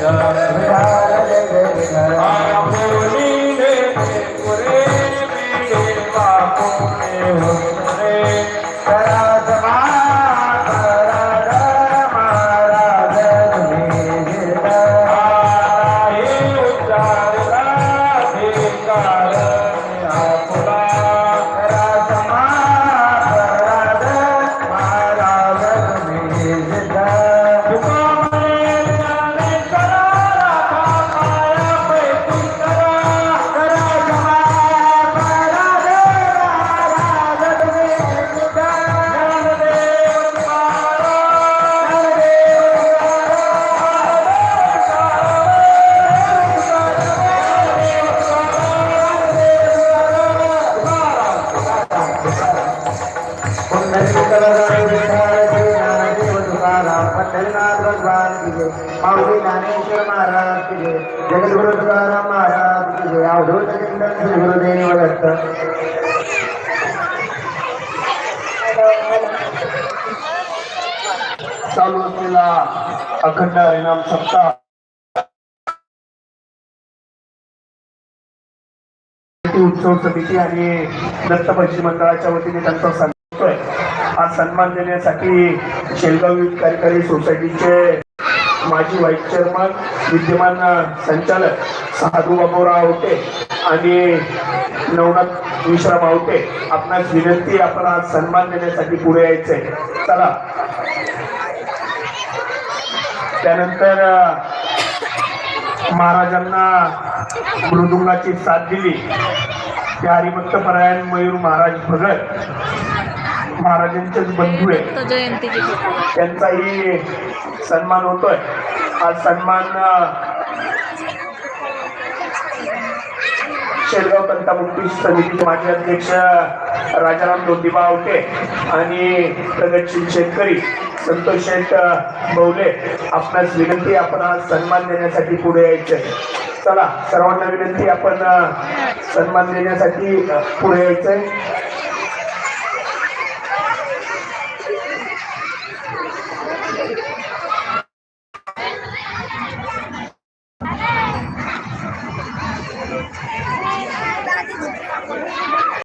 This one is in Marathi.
Hare Hare माऊली ज्ञानेश्वर महाराज जगद्गुरु तुकाराम महाराज तुझे अवधूत चिंतन श्री गुरुदेव दत्त चालू असलेला अखंड हरिनाम सप्ताह. उत्सव समिती आणि दत्त पंचमी मंडळाच्या वतीने त्यांचा सन्मान हा सन्मान देण्यासाठी शेलगाव युथ कार्यकारी सोसायटीचे माजी व्हाईस चेअरमन विद्यमान संचालक साधू बाबूराव आवटे आणि नवनाथ विश्राम आवटे आपणास विनंती आपण आज सन्मान देण्यासाठी पुढे यायचंय. चला. त्यानंतर महाराजांना मृदुंगाची साथ दिली. त्या हरिभक्त परायण मयूर महाराज भगत महाराजांचेच बंधू आहे तो जयंतीची त्यांचाही सन्मान होतोय. हा सन्मान शेलगाव तंटामुक्ती समितीचे माजी अध्यक्ष राजाराम दोंडीबा आवटे आणि प्रगतशील शेतकरी संतोष शेठ बवले आपणास विनंती आपण हा सन्मान देण्यासाठी पुढे यायचंय चला सर्वांना विनंती आपण सन्मान देण्यासाठी पुढे यायचंय Thank you.